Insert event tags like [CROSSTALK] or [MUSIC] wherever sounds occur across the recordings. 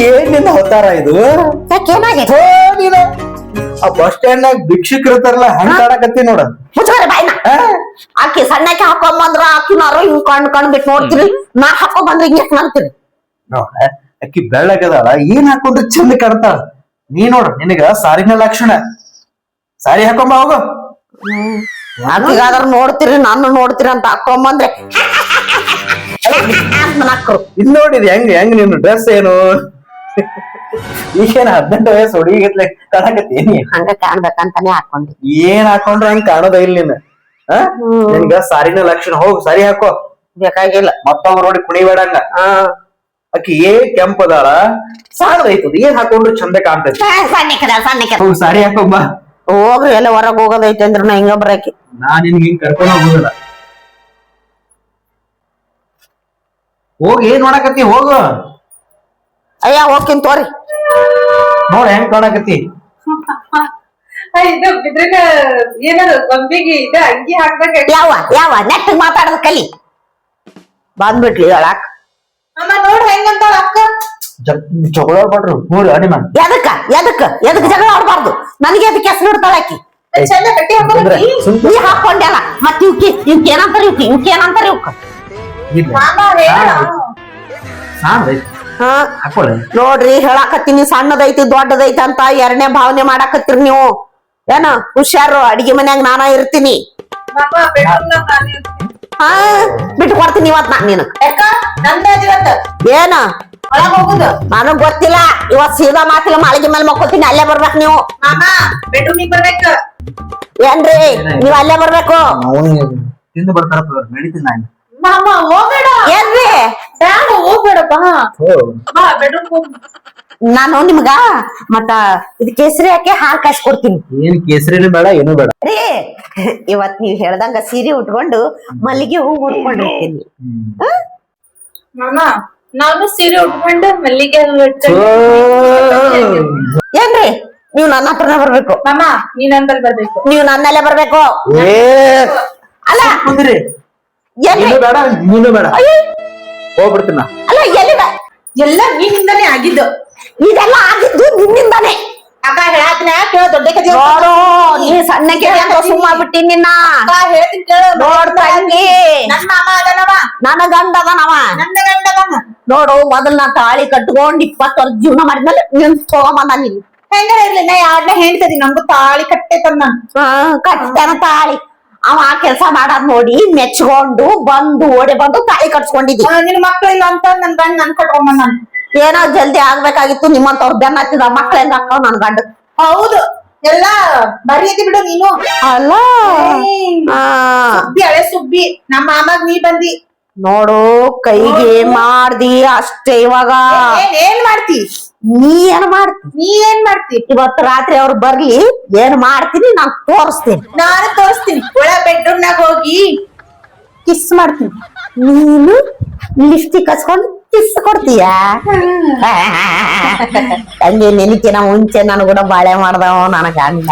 ಏನ್ ನಿನ್ನ ಇದು ನೀನು. ಆ ಬಸ್ ಸ್ಟ್ಯಾಂಡ್ ನಾಗ ಭಿಕ್ಷಕ್ ಇರ್ತಾರಲ್ಲ ಹಂಗ ಕಾಡಕತ್ತಿ ನೋಡ ಮುಚ್ಚಾರೆ ಆಕಿ ಸಣ್ಣಕ್ಕೆ ಹಾಕೊಂಬಂದ್ರ ಆಕಿನಾರು ಹಿಂಗ್ ಕಣ್ ಕಣ್ ಬಿಟ್ಟು ನೋಡ್ತೀರಿ ನಾ ಹಾಕೊಂಬಂದ್ರೆ ಹಿಂಗ್ ಯಾಕೆ ನೋಡ ಅಕ್ಕಿ ಬೆಳ್ಳಗದಾಳ ಏನ್ ಹಾಕೊಂಡ್ರೆ ಚಂದ ಕಾಣ್ತಾಳ ನೀ ನೋಡ ನಿನಗ ಸಾರಿನ ಲಕ್ಷಣ. ಸಾರಿ ಹಾಕೊಂಬ ಹೋಗು. ಆಕಿಗಾದ್ರ ನೋಡ್ತೀರಿ ನಾನು ನೋಡ್ತೀರಿ ಅಂತ ಹಾಕೊಂಬಂದ್ರೆ. ಇನ್ ಇದ್ ನೋಡಿದ್ ಹೆಂಗ್ ಹೆಂಗ್ ನಿನ್ನ ಡ್ರೆಸ್ ಏನು? ಈಗೇನ ಹದಿನೆಂಟು ವಯಸ್ಸು ಹುಡುಗಿಗತ್ಲೆ ಕಾಣಕತ್ತಿ ಹಂಗ ಕಾಣ್ಬೇಕಂತಾನೆ ಹಾಕೊಂಡಿ. ಏನ್ ಹಾಕೊಂಡ್ರೆ ಹಂಗ್ ಕಾಣೋದ ಇಲ್ಲ ನೀನ್? ಆ? ನಿನ್ಗ ಸಾರಿನ ಲಕ್ಷಣ ಹೋಗು ಸಾರಿ ಹಾಕೋ. ಬೇಕಾಗಿಲ್ಲ. ಮತ್ತೊಬ್ರು ನೋಡಿ ಕುಣಿಬೇಡಂಗ ಅಕ್ಕಿ ಏ ಕೆಂಪದಾಳ ಐತದ ಏನ್ ಹಾಕೊಂಡ್ರು ಚಂದ ಕಾಣ್ತೈತಿ? ಹೋಗ್ ಸಾರಿ ಹಾಕೊಂಬ ಹೋಗ್ರಿ ಎಲ್ಲ ಹೊರಗ್ ಹೋಗೋದೈತೆ ಅಂದ್ರೆ ನಾ ಹಿಂಗ ಬರಕಿ ನಾ ನಿನ್ಗೆ ಹಿಂಗ್ ಕರ್ಕೊಂಡ್ ಹೋಗುದಿಲ್ಲ. ಹೋಗಿ ಏನ್ ನೋಡಕತ್ತಿ ಹೋಗು. ಅಯ್ಯ ಹೋಗ್ತೀನಿ ತೋರಿ. ನೋಡ್ ಹೆಂಗ್ ಕಾಣಾಕತ್ತಿ? ಇದು [LAUGHS] ಬಿದ್ರಕ ಏನದು ಗೊಂಬಿಗೆ ಇದು ಅಂಗಿ ಹಾಕ್ಬೇಕ ಯಾವ ಯಾವ ನೆಟ್ ಮಾತಾಡೋದ್ ಕಲಿ. ಬಂದ್ಬಿಟ್ಲಿ ಹೇಳಾಕ್ ಅಮ್ಮ ನೋಡ್ ಹೆಂಗಂತ ಅಕ್ಕ? ಜಗಳ ಆಡ್ಬಾರ್ದು ನೋಡಿ ಅಡಿ ಮ್ಯಾಮ್ ಎದಕ್ಕ ಎದಕ್ಕ ಎದಕ್ ಜಗಳ ಆಡ್ಬಾರ್ದು? ನನಗೆ ಅದಕ್ಕೆ ಹೆಸರು ಇಡ್ತಾಳ ಆಕಿ. ಚಂದ ಕಟ್ಟಿ ನೀ. ಹಾಕೊಂಡೆಲ್ಲ ಮತ್ ಇವ್ಕಿ ಇವ್ಕ ಏನಂತಾರ ಇವ್ಕಿ? ಇವ್ಕ ಏನಂತಾರ ಇವ್ಕ? ಮಾಮ ಹೇಳ. ಸಾಣದೈತಿ ಹಾ. ಹಾಕೊಳ್ಳೆ ನೋಡ್ರಿ ಹೇಳಾಕತ್ತೀನಿ. ಸಣ್ಣದೈತಿ ದೊಡ್ಡದೈತಿ ಅಂತ ಎರಡನೇ ಭಾವನೆ ಮಾಡಾಕತ್ತೀರಿ ನೀವು. ಏನ ಹುಷಾರು ಅಡಿಗೆ ಮನ್ಯಾಗ ನಾನ ಇರ್ತೀನಿ. ಮಾಮ ಬೆಡ್ರೂಮ್ ನಾನ್ ಇರ್ತೀನಿ. ಹಾ ಬಿಟ್ಟು ಕೊಡ್ತೀನಿ ಇವತ್ ನಾ ನೀನು ಯಾಕ? ನಂದ ಇವತ್ತ. ಏನ? ಒಳಗ್ ಹೋಗುದು. ನನಗ್ ಗೊತ್ತಿಲ್ಲ. ಇವತ್ ಸೀದಾ ಮಾತಿಲ್ಲ ಮಾಳಿಗೆ ಮೇಲೆ ಮಕ್ಕೋತೀನಿ ಅಲ್ಲೇ ಬರ್ಬೇಕು ನೀವು. ಮಾಮ ಬೆಡ್ರೂಮಿಗೆ ಬರ್ಬೇಕ. ಏನ್ರಿ ನೀವ್ ಅಲ್ಲೇ ಬರ್ಬೇಕು? ತಿಂದು ಬರ್ತಾರ ನಡೀತೀನಿ ನಾನು. ಮಾಮ ಹೋಗಬೇಡ. ಏನ್ರಿ ಬ್ಯಾಡ ಹೋಗ್ಬೇಡ ಬಾ ಬೆಡ್ರೂಮ್ ನಾನು ನಿಮ್ಗ ಮತ್ತ ಇದು ಕೇಸರಿ ಹಾಕಿ ಹಾಲ್ ಕಾಶ್ ಕೊಡ್ತೀನಿ. ಏನ್ ಕೇಸರಿನೂ ಬೇಡ ಏನೂ ಬೇಡ. ರೀ ಇವತ್ ನೀವ್ ಹೇಳ್ದಂಗ ಸೀರೆ ಉಟ್ಕೊಂಡು ಮಲ್ಲಿಗೆ ಹೂ ಉಟ್ಕೊಂಡಿರ್ತೀನಿ ಮಾಮ ನಾನು ಸೀರೆ ಉಟ್ಕೊಂಡು ಮಲ್ಲಿಗೆ ಹೂ ಇಟ್ಕೊಂಡು ಏನ್ರಿ ನೀವ್ ನನ್ನ ಹತ್ರನೇ ಬರ್ಬೇಕು. ಮಾಮ ನೀನ್ ಬರ್ಬೇಕು. ನೀವ್ ನನ್ನಲ್ಲೇ ಬರ್ಬೇಕು. ಏ. ಅಲ್ಲ ಕುಂದ್ರಿ. ಎಲ್ಲಿ ನೀನು ಬೇಡ ನೀನು ಬೇಡ. ಹೋಗ್ಬಿಡ್ತೀನಿ ಅಲ್ಲ ಎಲ್ಲಿ ಬ- ಎಲ್ಲ ನೀನಿಂದಾನೇ ಆಗಿದ್ದು. ಇದೆಲ್ಲ ಆಗಿದ್ದು ನಿನ್ನಿಂದಾನೆ. ಅಕ್ಕ ಹೇಳಾತಿನ ಕೇಳ ದೊಡ್ಡ ಕಥೆ ನೋಡು ನೀ ಸಣ್ಣ ಕೇಳಿ ಅಂತ ಸುಮ್ಮ ಬಿಟ್ಟಿ ನಿನ್ನ. ಅಕ್ಕ ಹೇಳ್ತೀನಿ ಕೇಳು ನೋಡ್ ತಂಗಿ. ನನ್ನ ಮಾಮ ಅದನವ. ನನ್ನ ಗಂಡ ಅದನವ. ನನ್ನ ಗಂಡ ಅದನ. ನೋಡು ಮೊದಲ್ ನಾ ತಾಳಿ ಕಟ್ಕೊಂಡ್ ಇಪ್ಪತ್ತು ವರ್ಷ ಜೀವನ ಮಾಡಿದ್ಮೇಲೆ ನಿನ್ ತಗೊಂಬಂದ ನೀನ್. ಹೆಂಗ ಇರ್ಲಿ ನಾ ಯಾರನ್ನ ಹೇಳ್ತದಿ ನಂಗೂ ತಾಳಿ ಕಟ್ಟೆ ತಂದ. ಕಟ್ತಾನ ತಾಳಿ. ಅವ ಆ ಕೆಲಸ ಮಾಡದ್ ನೋಡಿ ಮೆಚ್ಕೊಂಡು ಬಂದು ಓಡಿ ಬಂದು ತಾಯಿ ಕಟ್ಸ್ಕೊಂಡಿದ್ದಿ. ನಿನ್ ಮಕ್ಳು ಇಲ್ಲ ಅಂತ ನನ್ ಗಂಡ ನನ್ ಕೊಟ್ಕೊಂಬ ನಾನು. ಏನೋ ಜಲ್ದಿ ಆಗ್ಬೇಕಾಗಿತ್ತು ನಿಮ್ಮಂತವ್ರ ಬೆನ್ನ ಹತ್ತಿದ ಮಕ್ಳ ಹೆಂಗ್ ಹಾಕವ್ ನನ್ ಗಂಡ. ಹೌದು ಎಲ್ಲ ಬರೀತಿ ಬಿಡು ನೀನು. ಅಲ್ಲ? ಸುಬ್ಬಿ ಹಳೆ ಸುಬ್ಬಿ ನಮ್ಮ ಮಾಮಾಗ್ ನೀ ಬಂದಿ. ನೋಡು ಕೈಗೆ ಮಾಡ್ದಿ ಅಷ್ಟೇ ಇವಾಗ. ಏನ್ ಮಾಡ್ತಿ? ನೀ ಏನ್ ಮಾಡ್ತಿ? ನೀ ಏನ್ ಮಾಡ್ತಿ? ಇವತ್ತು ರಾತ್ರಿ ಅವ್ರು ಬರ್ಲಿ ಏನ್ ಮಾಡ್ತೀನಿ ನಾನ್ ತೋರಿಸ್ತೀನಿ. ನಾನು ತೋರಿಸ್ತೀನಿ. ಒಳ ಬೆಡ್ರೂಮ್ ನಾಗ ಹೋಗಿ. ಕಿಸ್ ಮಾಡ್ತೀನಿ. ನೀನು ಲಿಪ್ಸ್ಟಿಕ್ ಹಚ್ಕೊಂಡು ಕಿಸ್ ಕೊಡ್ತೀಯ? [LAUGHS] ಹಂಗೆ ನೆನಕಿನ ಮುಂಚೆ ನಾನು ಕೂಡ ಬಾಳೆ ಮಾಡ್ದವ ನನಗ ಅಂದ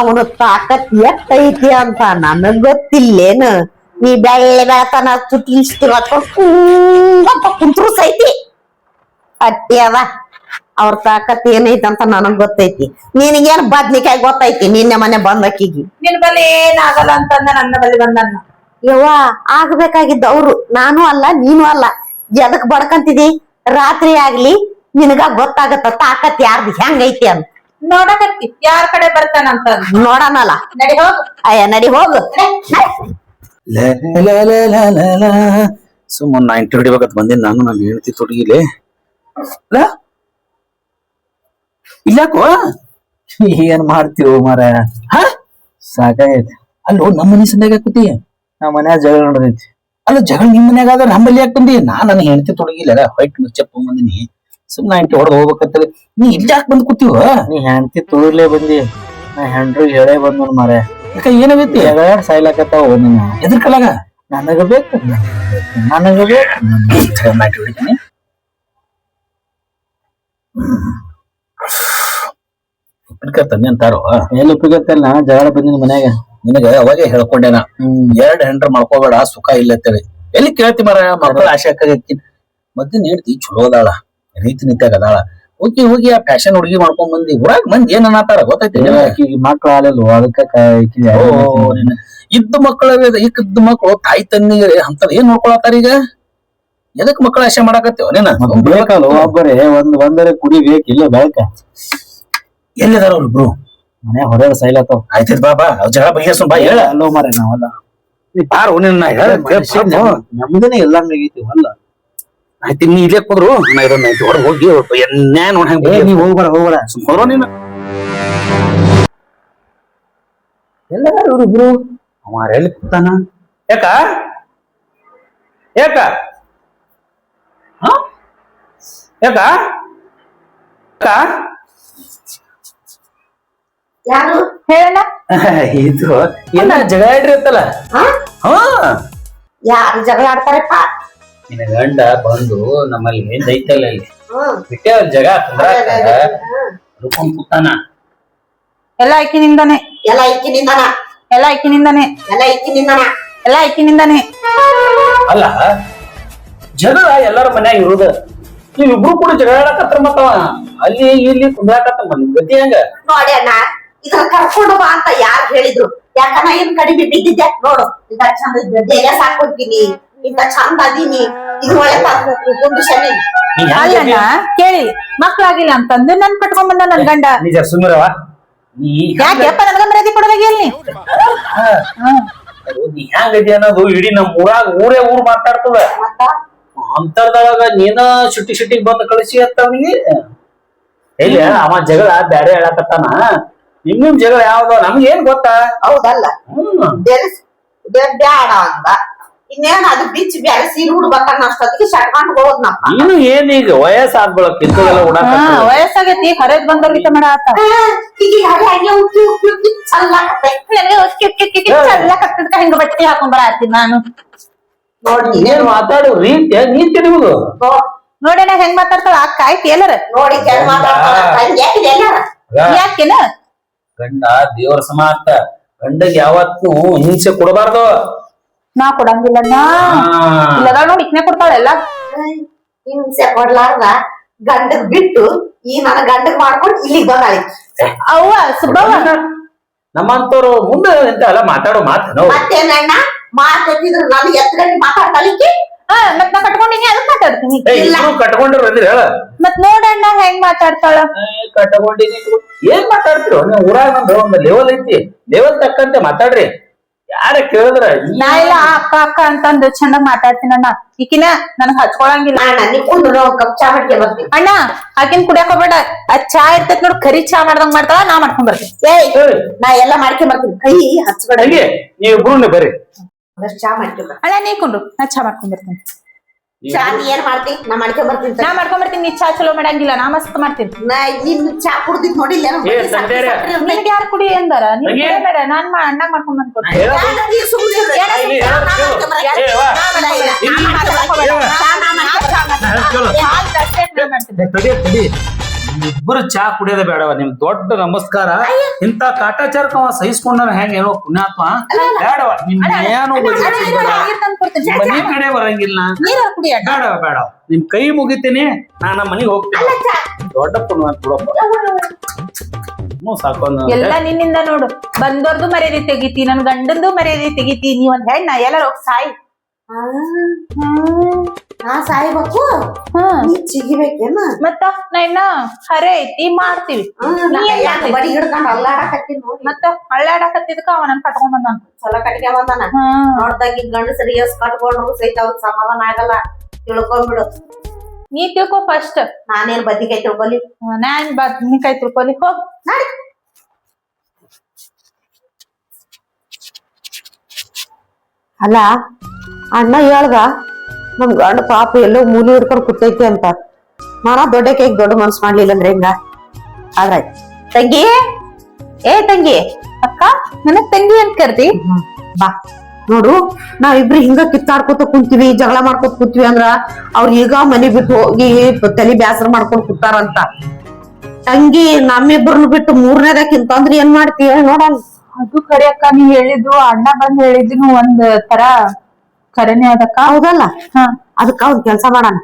ಅವನು ತಾಕತ್ ಎಷ್ಟೈತಿ ಅಂತ ನನಗ್ ಗೊತ್ತಿಲ್ಲೇನು? ನೀ ಬೆಳ್ಳೆ ಬೆಳತನ ಚುಟ್ಟಿ ಲಿಪ್ಸ್ಟಿಕ್ ಹಚ್ಕೊಂಡು ಕುಂತ್ರು ಸೈತಿ ಅಟ್ಟಿ ಅದ ಅವ್ರ ತಾಕತ್ ಏನೈತಿ ಅಂತ ನನಗ್ ಗೊತ್ತೈತಿ. ನಿನಗೇನ್ ಬದ್ನಿಕಾಯಿ ಗೊತ್ತೈತಿ? ನಿನ್ನೆ ಮನೆ ಬಂದಕ್ಕಿಗಿ. ನಿನ್ ಬಲ್ಲಿ ಏನಾಗಲ್ಲ ಅಂತಂದ ನನ್ನ ಬಲಿ ಬಂದನ್ನ ಯವ್ವ ಆಗ್ಬೇಕಾಗಿದ್ದ ಅವ್ರು. ನಾನು ಅಲ್ಲ ನೀನು ಅಲ್ಲ. ಎದಕ್ ಬಡ್ಕಂತಿದಿ? ರಾತ್ರಿ ಆಗ್ಲಿ ನಿನಗ ಗೊತ್ತಾಗತ್ತ ತಾಕತ್ ಯಾರ್ದು ಹೆಂಗೈತಿ ಅಂತ. ನೋಡಕತ್ತಿ. ಯಾರ ಕಡೆ ಬರ್ತಾನಂತ ನೋಡನಲ್ಲ. ನಡಿ ಹೋಗು. ಅಯ್ಯ ನಡಿ ಹೋಗು. ಸುಮ್ಮನೆ ನಾ ಇಂಟರ್ ಹಿಡಿಬೇಕಂತ ಬಂದಿನಿ. ನಾನು ನಾನು ಹೇಳ್ತಿ ತೊಡಗಿಲೆ. ಇಲ್ಲಾಕೋ? ಏನ್ ಮಾಡ್ತೀವೋ ಮಾರ ಸಾಕಾಗೈತಿ ಅಲ್ಲೋ ನಮ್ಮ ಮನೆ ಸಂದಾಗ ಕೂತಿ ನಮ್ಮ ಮನ್ಯಾಗ ಜಗಳ ನಡೆದೈತಿ. ಅಲ್ಲ ಜಗಳ ನಿಮ್ ಮನ್ಯಾಗ ಆದ್ರೆ ನಮ್ಮಲ್ಲಿ ಯಾಕೆ ಬಂದಿ? ನಾ ನನ್ನ ಹೆಂಡತಿ ತೊಡಗಿಲ್ಲ ವೈಟ್ ಮುಚ್ಚಪ್ಪ ಬಂದಿನಿ. ಸುಮ್ಮನೆ ಇಂಟಿ ಹೊಡೆದು ಹೋಗ್ಬೇಕಂತೇಳಿ. ನೀ ಇಲ್ಲಿ ಯಾಕೆ ಬಂದ್ ಕೂತೀವ ನೀ ಹೆಂಡತಿ ತುಳಿಲೇ ಬಂದಿ. ನಾ ಹೆಂಡ್ರು ಹೇಳೇ ಬಂದ್ ಮರ ಯಾಕ ಏನಾಗೈತಿ? ಜಗಳ ಸಾಯ್ಲಾಕತ್ತಾವ ನೀನು ಎದ್ರ ಕಲಾಗ ನನಗ ಬೇಕು. ನನಗ ಬೇಕು. ಮಾಡಿ ಹೊಡಿತೀನಿ. ತಂದೆ ಅಂತಾರೋ ಎಲ್ಲಿ ಉಪ್ಪಿನಕಾಯಿ ಜಗಳ ಬಂದಿನ ಮನ್ಯಾಗ. ನಿನಗ ಅವಾಗೆ ಹೇಳ್ಕೊಂಡೇನ ಎರಡ್ ಹೆಂಡ್ರ ಮಾಡ್ಕೋಬೇಡ ಸುಖ ಇಲ್ಲ ಅಂತೇಳಿ. ಎಲ್ಲಿ ಕೇಳ್ತಿ ಮರ ಮಕ್ಕಳ ಆಶೆ ಆಕೈತಿ ಮದ್ದು ನೀಡ್ತಿ ಚಲೋ ಅದಾಳ ರೀತಿ ನೀತಿಯಾಗ ಅದಾಳ. ಹೋಗಿ ಹೋಗಿ ಆ ಫ್ಯಾಷನ್ ಹುಡುಗಿ ಮಾಡ್ಕೊಂಡ್ ಬಂದಿ. ಊರಾಗ ಮಂದಿ ಏನ್ ಅನ್ನತಾರ ಗೊತ್ತೈತಿ ಮಕ್ಳು ಆಲಲ್ವ ಅದಕ್ಕೆ ಇದ್ದ ಮಕ್ಕಳ ಇದ್ದ ಮಕ್ಕಳು ತಾಯಿ ತಂದಿಗೆ ಅಂತ ಏನ್ ನೋಡ್ಕೊಳತಾರ ಈಗ ಎದಕ್ ಮಕ್ಕಳ ಆಶೆ ಮಾಡಾಕತ್ತೇವ ನೀನ? ಬೇಕಲ್ಲ ಒಬ್ಬರೇ? ಒಂದ್ ಒಂದರೆ ಕುಡಿ ಬೇಕಿಲ್ಲ ಬೇಕ ಎಲ್ಲಿದಾರ ಅವ್ರಿಬ್ರು ಮನೆ ಹೊರಗ ಸೈಲತ್ತವ ಆಯ್ತದ ಬಾಬಾ ಅವ್ ಜಗಳ ಬಗೆಹರ್ಸು ಬಾ ಹೇಳ. ಅಲ್ಲೋ ಮಾರ ನಾವಲ್ಲ ಬಾರು ನಿನ್ನ ಹೇಳ ನಮ್ದನೇ ಹೊಲ್ಲ ಆಯ್ತು ನೀ ಇಲ್ಲೇ ಕುದ್ರು. ನಾ ಇದನ್ನ ಹೊರಗೆ ಹೋಗಿ ಎನ್ನೇ ನೋಡ್ ಹಂಗ ಇವ್ರಿಬ್ರು? ಅವ ಎಲ್ಲಿ ಕೂತಾನ. ಯಾಕ? ಯಾಕ ಹ? ಯಾಕ? ಯಾರು? ಹೇಳಲ್ಲ [LAUGHS] ಇದು ಏನ ಜಗಳ ಇಟ್ಟಿರ್ತಲ್ಲ ಹಾ? ಹಾ. ಯಾರು ಜಗಳ ಆಡ್ತಾರಪ್ಪ? ನಿನ್ನ ಗಂಡ ಬಂದು ನಮ್ಮಲ್ಲಿ ಏನ್ ದೈತಲ್ಲ ಇಲ್ಲಿ? ಹ್ಮ್ ಬಿಟ್ಟೆ ಅವ್ರ ಜಗ ಅನ್ಕೊಂಡ್ ಕೂತಾನ. ಎಲ್ಲ ಐಕಿನಿಂದಾನೆ ಎಲ್ಲ ಇಕ್ಕಿನಿಂದನ ಎಲ್ಲ ಐಕಿನಿಂದಾನೆ ಎಲ್ಲ ಇಕ್ಕಿನಿಂದನ ಎಲ್ಲ ಐಕಿನಿಂದಾನೆ ಅಲ್ಲ ಜಗಳ ಎಲ್ಲರ ಮನ್ಯಾಗ ಇರುದ. ನೀವಿಬ್ರು ಕೂಡ ಜಗಳ ಮತ್ತ ಮತ್ತವ. ಅಲ್ಲಿ ಇಲ್ಲಿ ಕುಂದಾಕತ್ತ ಬಂದ್ ಗತಿ ಹೆಂಗ. ನೋಡಿ ಅಣ್ಣ ಇದನ್ನ ಕರ್ಕೊಂಡು ಬಾ ಅಂತ ಯಾರು ಹೇಳಿದ್ರು. ಯಾಕನ ಏನ್ ಕಡಿಮೆ ಬಿದ್ದಿದ್ದೆ ನೋಡು ಇಂತ ಚಂದ ದೇಹ ಸಾಕೊಂತೀನಿ ಇಂತ ಚಂದ ಅದೀನಿ. ಇದು ಒಳ್ಳೆ ಪಾತ್ರ. ಒಂದು ಶನಿ ಅಲ್ಲಣ್ಣ ಕೇಳಿ ಮಕ್ಕಳಾಗಿಲ್ಲ ಅಂತಂದು ನನ್ ಕಟ್ಕೊಂಡ್ ಬಂದ ನನ್ ಗಂಡ. ನಿಜ ಸುಮ್ಮಿರವ ನೀ ಯಾಕೆಪ್ಪ ನನ್ಗ ಮರ್ಯಾದೆ ಕೊಡಲಾಗಿ ಅಲ್ಲಿ ನೀ ಅನ್ನೋದು? ಇಡೀ ನಮ್ ಊರಾಗ ಊರೇ ಊರ್ ಮಾತಾಡ್ತದ. ಮತ್ತ? ಅಂತರ್ದೊಳಗ ನೀನ ಶುಟ್ಟಿ ಶುಟ್ಟಿಗೆ ಬಂದು ಕಳಿಸಿ ಅಂತ ಅವನಿಗೆ? ಎಲ್ಲಿ ಅವ ಜಗಳ ಬ್ಯಾರೆ ಹೇಳಕತ್ತಾನ? ನಿಮ್ಮ ನಿಮ್ ಜಗಳ ಯಾವ್ದೋ ನಮ್ಗೆ ಏನ್ ಗೊತ್ತಾ? ಹೌದಲ್ಲ. ಹ್ಮ್. ಬೆರೆಸ್ ಬ್ಯಾಡ ಅಂದ. ಇನ್ನೇನ್ ಅದು ಬಿಚ್ಚಿ ಬ್ಯಾರೆ ಸೀರೆ ಉಡ್ಬೇಕನ್ನ ಅಷ್ಟೊತ್ತಿಗೆ ಶಟ್ಕೊಂಡು ಹೋದ್ನಪ್ಪ. ನೀನು ಏನ್ ಈಗ ಹಾ ವಯಸ್ಸಾಗೈತಿ ಮಾಡ ಆತ ಹಾಗೆ ಹಂಗೆ ಉಕ್ಕಿ ಉಕ್ಕಿ ಉಕ್ಕಿ ಚಲ್ಲಾಕತ್ತೆ ಚಲ್ಲಕತ್ತದ್ಕ ಹಿಂಗ ಬಟ್ಟೆ ಹಾಕೊಂಡ್ ಬರತ್ತೀನಿ ನಾನು. ನೋಡಿ ಏನ್ ಮಾತಾಡು? ರೀತಿ ನೀನ್ ತಿಳಿಬೋದು ನೋಡಿ ನೋಡೇನ ಹೆಂಗ್ ಮಾತಾಡ್ತಾಳ? ಅಕ್ಕ ಆಯ್ತು ಎಲ್ಲರ? ನೋಡಿ ಕೆಲ ಮಾತಾಡ್ತಾಳ? ಹಂಗೆ ಇದೆ ಎಲ್ಲಾರ? ಯಾಕೆನ? ಗಂಡ ದೇವರ ಸಮಾರ್ಥ. ಗಂಡಗ್ ಯಾವತ್ತೂ ಹಿಂಸೆ ಕೊಡಬಾರ್ದು. ನಾ ಕೊಡಂಗಿಲ್ಲಣ್ಣ. ಆ. ಇಲ್ಲದ ನೋಡಿ ಇಕ್ನೆ ಕೊಡ್ತಾಳೆಲ್ಲ ಹಿಂಸೆ ಕೊಡ್ಲಾರ್ದ. ಗಂಡಗ್ ಬಿಟ್ಟು ಈ ನನ್ನ ಗಂಡಗ್ ಮಾಡ್ಕೊಂಡು ಇಲ್ಲಿಗೆ ಬಂದಾಳಿ. ಅವ್ವ ಸುಬ್ಬವ್ವ. ನಮ್ಮಂತವ್ರು ಮುಂದೆ ಎಂತ ಎಲ್ಲ ಮಾತಾಡೋ ಮಾತು ಮತ್ತೇನಣ್ಣ ಮಾತಾಡಿದ್ರು ನಾನು ಎತ್ಕೊಂಡು ಮಾತಾಡ್ತಾಳಿಕ್ಕೆ ಹಾ ಮತ್ ನಾ ಕಟ್ಕೊಂಡಿನಿ ಅದಕ್ ಮಾತಾಡ್ತೀನಿ. ಕಟ್ಕೊಂಡಿರೋ ಅಂದ್ರೆ ಹೇಳ. ಮತ್ ನೋಡಣ್ಣ ಹೆಂಗ್ ಮಾತಾಡ್ತಾಳ? ಕಟ್ಕೊಂಡಿನಿ ಏನ್ ಮಾತಾಡ್ತಿರೋ? ನೀವು ಊರಾಗ ಒಂದು ಒಂದು ಲೆವೆಲ್ ಐತಿ. ಲೆವೆಲ್ ತಕ್ಕಂತೆ ಮಾತಾಡ್ರಿ. ಯಾರ ಕೇಳಿದ್ರ? ನಾ ಇಲ್ಲ ಅಪ್ಪ ಅಕ್ಕ ಅಕ್ಕ ಅಂತಂದು ಚಂದ ಮಾತಾಡ್ತೀನಣ್ಣ. ಈಕಿನ ನನಗ್ ಹಚ್ಕೊಳಂಗಿಲ್ಲ. ಅಣ್ಣ ನಿಕ್ಕೊಂಡು ಒಂದ್ ಕಪ್ ಚಾ ಮಾಡ್ಕೆ ಬರ್ತೀನಿ ಅಣ್ಣ ಆಕಿನ್ ಕುಡಿಯಕ್ ಹೋಗ್ಬೇಡ. ಆ ಚಾ ಇರ್ತೈತ್ ನೋಡ್ ಕರಿ ಚಾ ಮಾಡ್ದಂಗ್ ಮಾಡ್ತಾಳ ನಾ ಮಾಡ್ಕೊಂಡ್ ಬರ್ತೀನಿ. ಏಯ್ ನಾ ಎಲ್ಲ ಮಾಡ್ಕೊಂಡ್ ಬರ್ತೀನಿ. ಕೈ ಹಚ್ಬೇಡ. ನೀವಿಬ್ರು ಬರ್ರಿ. ಚಾ ಮಾಡ್ಕೆ ಬರ್ ಅಣ್ಣ ನೀ ಕುಂಡ್ರು ನಾ ಚಾ ಮಾಡ್ಕೊಂಡ್ ಬರ್ತೀನಿ. ಚಾ ನೀ ಏನ್ ಮಾಡ್ತಿ? ನಾ ಮಾಡ್ಕೊಂಡ್ ಬರ್ತೀನಿ ನಾ ಮಾಡ್ಕೊಂಡ್ ಬರ್ತೀನಿ. ನೀ ಚಾ ಚಲೋ ಮಾಡಂಗಿಲ್ಲ. ನಾ ಮಸ್ತ್ ಮಾಡ್ತೀನಿ. ನಾ ನಿನ್ ಚಾ ಕುಡ್ದಿದ್ ನೋಡಿಲ್ಲ. ನಿನ್ಗೆ ಯಾರು ಕುಡಿ ಅಂದಾರ? ನೀನ್ ಬೇಡ. ನಾನ್ ಮಾ ಅಣ್ಣ ಮಾಡ್ಕೊಂಡ್ ಬಂದ್ ಇಬ್ಬರು ಚಾ ಕುಡಿಯೋದ ಬೇಡವ ನಿಮ್ ದೊಡ್ಡ ನಮಸ್ಕಾರ. ಇಂತ ಕಾಟಾಚಾರಕ್ಕ ಅವ ಸಹಿಸ್ಕೊಂಡ ಹೆಂಗ ಏನೋ ಪುಣ್ಯಾತ್ಮ? ಬೇಡವ ನಿಮ್ ಏನು ಬಗೆಹರಿಸಿ ಬೇಡ. ನೀರ್ ತಂದ್ ಕೊಡ್ತೀನಿ. ಮನೆ ಕಡೆ ಬರಂಗಿಲ್ಲ. ಬೇಡವ ಬೇಡವ. ನಿಮ್ ಕೈ ಮುಗಿತೀನಿ ನಾ ನಮ್ಮ ಮನೆಗೆ ಹೋಗ್ತೀನಿ. ದೊಡ್ಡ ಪುಣ್ಯ ಬಿಡಪ್ಪ. ಎಲ್ಲ ನಿನ್ನಿಂದ ನೋಡು ಬಂದೋರ್ದು ಮರ್ಯಾದೆ ತೆಗಿತಿ ನನ್ ಗಂಡಂದು ಮರ್ಯಾದೆ ತೆಗಿತಿ ನೀವ್ ಒಂದ್ ಹೆಣ್ಣ ಎಲ್ಲಾರು ಹೋಗಿ ಸಾಯಿ. ನಾ ಸಾಯ್ಬೇಕು ನೀ ಚಿಗಿಬೇಕೇನ ಮತ್ತ? ನಾ ಇನ್ನ ಹರೆ ಐತಿ ಮಾಡ್ತೀವಿ. ಬಡಿ ಹಿಡ್ಕೊಂಡು ಅಲ್ಲಾಡಕತ್ತೀನಿ ನೋಡಿ. ಮತ್ತ? ಹಳ್ಳಾಡಕತ್ತಿದ್ಕ ಅವ ನನ್ ಕಟ್ಕೊಂಡ್ ಬಂದಾನ. ಚಲೋ ಕಟ್ಗೆ ಬಂದಾನ. ನೋಡ್ದಾಗ ಗಂಡಸರಿಗೆ ಎಸ್ ಕಟ್ಕೊಂಡ್ರು ಸಹಿತ ಅವ್ರ ಸಮಾಧಾನ ಆಗಲ್ಲ. ತಿಳ್ಕೊಂಡ್ಬಿಡು ನೀ ತಿಳ್ಕೊ ಫಸ್ಟ್ ನಾನೇನ್ ಬದ್ನಿಕಾಯಿ ತಿಳ್ಕೊಲಿ? ನಾನ್ ಬದ್ನಿಕಾಯಿ ತಿಳ್ಕೊಲಿ? ಹೋಗ್ ನಾಡಿ. ಅಲ್ಲ ಅಣ್ಣ ಹೇಳ್ದ ನಮ್ ಗಂಡ ಪಾಪ ಎಲ್ಲೋ ಮೂಲಿ ಹಿಡ್ಕೊಂಡು ಕೂತೈತಿ ಅಂತ. ನಾನ ದೊಡ್ಡ ದೊಡ್ಡ ಮನ್ಸು ಮಾಡ್ಲಿಲ್ಲ ಅಂದ್ರೆ ಹೆಂಗ? ಆದ್ರೆ ತಂಗಿ ಏ ತಂಗಿ ಅಕ್ಕ ನನಗ್ ತಂಗಿ ಅಂತ ಕರ್ದಿ. ಬಾ. ನೋಡು ನಾವಿಬ್ರು ಹಿಂಗ ಕಿತ್ತಾಡ್ಕೊತ ಕುಂತೀವಿ ಜಗಳ ಮಾಡ್ಕೊತ ಕುಂತೀವಿ ಅಂದ್ರ ಅವ್ರ ಈಗ ಮನೆ ಬಿಟ್ಟು ಹೋಗಿ ತಲೆ ಬ್ಯಾಸರ ಮಾಡ್ಕೊಂಡು ಕೂತಾರಂತ. ತಂಗಿ ನಮ್ಮಿಬ್ರನ್ನ ಬಿಟ್ಟು ಮೂರನೇದಕ್ಕಿಂತಂದ್ರ ಏನ್ ಮಾಡ್ತೀಯ ನೋಡಲ್ಲ ಅದು ಕರೆ ಅಕ್ಕ ನೀ ಹೇಳಿದ್ದು ಅಣ್ಣ ಬಂದ್ ಹೇಳಿದ್ನು ಒಂದ್ ತರ ಕರೆನೆ ಅದಕ್ಕ ಹೌದಲ್ಲ? ಅದಕ್ಕ ಒಂದ್ ಕೆಲ್ಸ ಮಾಡಾನ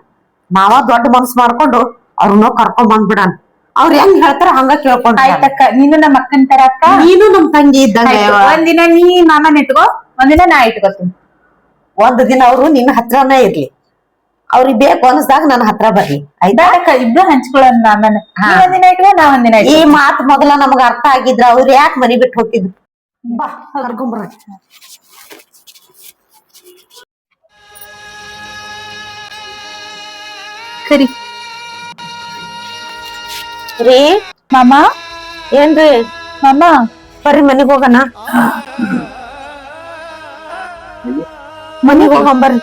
ನಾವ ದೊಡ್ಡ ಮನ್ಸ್ ಮಾಡ್ಕೊಂಡು ಅವ್ರನ್ನ ಕರ್ಕೊಂಡ್ ಬಂದ್ಬಿಡಾನ ಅವ್ರ ಹೆಂಗ್ ಹೇಳ್ತಾರ ಹಂಗ ಕೇಳ್ಕೊಂಡ್ ಆಯ್ತಕ್ಕ ನೀನು ನಮ್ಮ ಅಕ್ಕನ ತರ ಅಕ್ಕ? ನೀನು ನಮ್ ತಂಗಿ ಇದ್ದಂಗ. ಒಂದಿನ ನೀ ಮಾಮನ್ ಇಟ್ಕೋ ಒಂದಿನ ನಾ ಇಟ್ಕೋತೀನಿ. ಒಂದ್ ದಿನ ಅವ್ರು ನಿನ್ನ ಹತ್ರನೇ ಇರ್ಲಿ. ಅವ್ರಿಗೆ ಬೇಕು ಅನ್ಸ್ದಾಗ ನನ್ನ ಹತ್ರ ಬರ್ಲಿ ಆಯ್ತಾ? ಇಬ್ರು ಹಂಚ್ಕೊಳ್ಳೋಣ ಮಾಮನ್. ಹಾ. ನೀ ಒಂದಿನ ಇಟ್ಕೋ ನಾ ಒಂದಿನ ಈ ಮಾತು ಮಾತ್ ಮೊದಲ ನಮಗ ಅರ್ಥ ಆಗಿದ್ರ ಅವ್ರು ಯಾಕೆ ಮನಿ ಬಿಟ್ಟು ಹೋಗಿದ್ರು? ಬಾ ಕರ್ಕೊಂಬರ ಸರಿ. ರೀ? ಮಾಮ? ಏನ್ರಿ ಮಾಮ? ಬರ್ರಿ ಮನಿಗ್ ಹೋಗಣ. ಮನೆಗೆ ಹೋಗೋಣ ಬರ್ರಿ.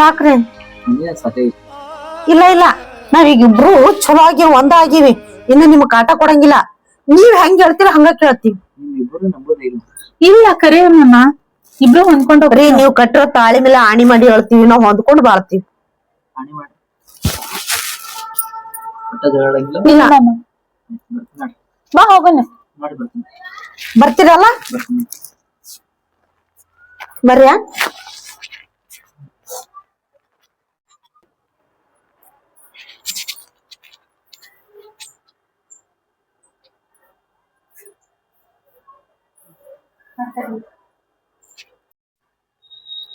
ಯಾಕ್ರಿ? ಇಲ್ಲ ಇಲ್ಲ. ಈಗ ಇಬ್ರು ಚಲೋ ಆಗಿವಿ ಒಂದಾಗಿವಿ ಇನ್ನು ನಿಮ್ಗ್ ಕಾಟ ಕೊಡಂಗಿಲ್ಲ. ನೀವ್ ಹೆಂಗ್ ಹೇಳ್ತೀರ ಹಂಗ ಕೇಳ್ತೀವಿ. ಇಲ್ಲ. ಕರೆ ಮಾಮ. ಇಬ್ರು ಹೊಂದ್ಕೊಂಡ್ರಿ ನೀವು ನೀವ್ ಕಟ್ಟಿರೋ ತಾಳಿ ಮೇಲೆ ಆಣಿ ಮಾಡಿ ಹೇಳ್ತೀವಿ ನಾವ್ ಹೊಂದ್ಕೊಂಡ್ ಬಾಳ್ತೀವಿ. ಇಲ್ಲ ಮಾಮ ಮಾಡಿ ಬಾ ಹೋಗೋಣ. ಬರ್ತೀರಲ್ಲ? ಬರ್ಯಾ?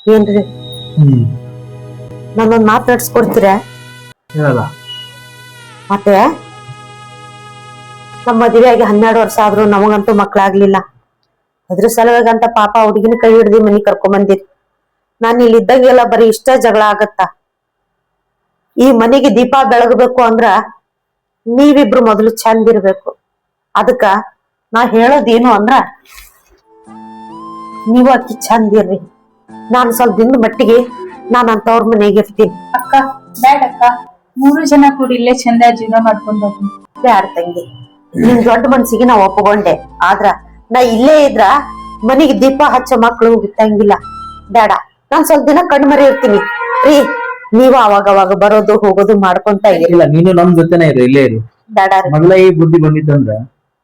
ಏನ್ರಿ? ಹ್ಮ್. ನನ್ನೊಂದ್ ಮಾತಾಡ್ಸ್ಕೊಡ್ತೀರಾ? ಹೇಳಲ್ಲ. ಮತ್ತೆ ನಮ್ಮ ಮದುವೆಯಾಗಿ ಹನ್ನೆರಡು ವರ್ಷ ಆದ್ರೂ ನಮಗಂತೂ ಮಕ್ಕಳಾಗ್ಲಿಲ್ಲ ಅದ್ರ ಸಲುವಾಗಂತ ಪಾಪ ಹುಡುಗಿನ ಕೈ ಹಿಡ್ದು ಮನಿ ಕರ್ಕೊಂಡ್ ಬಂದಿರಿ ನಾನು ಇಲ್ಲಿ ಇದ್ದಂಗೆಲ್ಲ ಬರೀ ಇಷ್ಟ ಜಗಳ ಆಗತ್ತ? ಈ ಮನೆಗೆ ದೀಪ ಬೆಳಗಬೇಕು ಅಂದ್ರ ನೀವಿಬ್ರು ಮೊದಲು ಚಂದ ಇರ್ಬೇಕು. ಅದಕ್ಕ ನಾ ಹೇಳೋದೇನು ಅಂದ್ರ, ನೀವು ಅಕ್ಕಿ ಚಂದಿರ್ರಿ ನಾನು ಸ್ವಲ್ಪ ದಿನದ ಮಟ್ಟಿಗೆ ನಾನು ಅಂತವ್ರ ಮನೆಗೆ ಇರ್ತೀನಿ. ಅಕ್ಕ, ಬೇಡಕ್ಕ. ಮೂರು ಜನ ಕೂಡಿ ಇಲ್ಲೇ ಚಂದ ಜೀವನ ಮಾಡ್ಕೊಂಡು ಯಾರ ತಂಗಿ? ನಿನ್ ದೊಡ್ಡ ಮನ್ಸಿಗೆ ನಾ ಒಪ್ಪಗೊಂಡೆ ಆದ್ರ ನಾ ಇಲ್ಲೇ ಇದ್ರ ಮನೆಗೆ ದೀಪ ಹಚ್ಚೋ ಮಕ್ಳು ಬಿಟ್ಟಂಗಿಲ್ಲ. ಬೇಡ ನಾನ್ ಸ್ವಲ್ಪ ದಿನ ಕಣ್ಮರಿ ಇರ್ತೀನಿ. ರೀ ನೀವು ಅವಾಗ ಅವಾಗ ಬರೋದು ಹೋಗೋದು ಮಾಡ್ಕೊಂತ ಇರಿ. ಇಲ್ಲ ನೀನು ನಮ್ ಜೊತೆನೇ ಇರು ಇಲ್ಲೇ ಇರು. ಬೇಡ ರೀ. ಮೊದಲ ಈ ಬುದ್ಧಿ ಬಂದಿತ್ತಂದ್ರ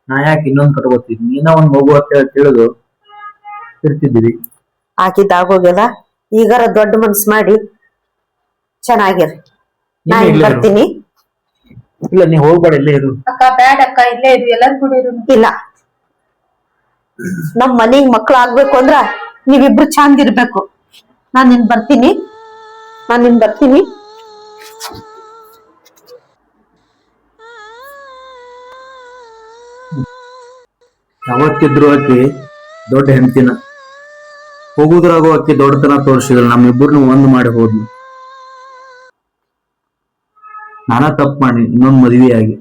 ನಾ ಯಾಕೆ ಇನ್ನೊಂದ್ ಕಟ್ಕೋತೀನಿ ನೀನ ಒಂದ್ ಮಗು ಅಂತ ಹೇಳಿ ತಿಳಿದು ಇರ್ತಿದ್ದೀವಿ ಆಕಿದ್ದಾಗೋಗ್ಯದ ಈಗಾರ ದೊಡ್ಡ ಮನ್ಸ್ ಮಾಡಿ ಚೆನ್ನಾಗಿರಿ. ನಾ ನೀನು ಇಲ್ಲಿ ಬರ್ತೀನಿ. ಇಲ್ಲ ನೀ ಹೋಗ್ಬೇಡ ಇಲ್ಲೇ ಇರು. ಅಕ್ಕ ಬೇಡಕ್ಕ ಇಲ್ಲೇ ಇರು ಎಲ್ಲರೂ ಕೂಡ ಇರು. ಇಲ್ಲ. ನಮ್ ಮನೆಗ್ ಮಕ್ಳು ಆಗ್ಬೇಕು ಅಂದ್ರ ನೀವಿಬ್ರು ಚಂದ ಇರ್ಬೇಕು. ನಾನ್ ನಿನ್ ಬರ್ತೀನಿ. ನಾನ್ ನಿನ್ ಬರ್ತೀನಿ. ಯಾವತ್ತಿದ್ರು ಆಕಿ ದೊಡ್ಡ ಹೆಂಡತಿನ. ಹೋಗುದ್ರಾಗೂ ಆಕಿ ದೊಡ್ಡತನ ತೋರಿಸಿದ್ರು ನಮ್ಮಿಬ್ಬರನ್ನು ಒಂದು ಮಾಡಿ ಹೋದ್ಲು. ನಾನಾ ತಪ್ಪು ಮಾಡಿ ಇನ್ನೊಂದು ಮದುವೆ ಆಗಿ.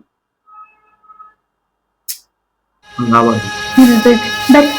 ಬರ್ರಿ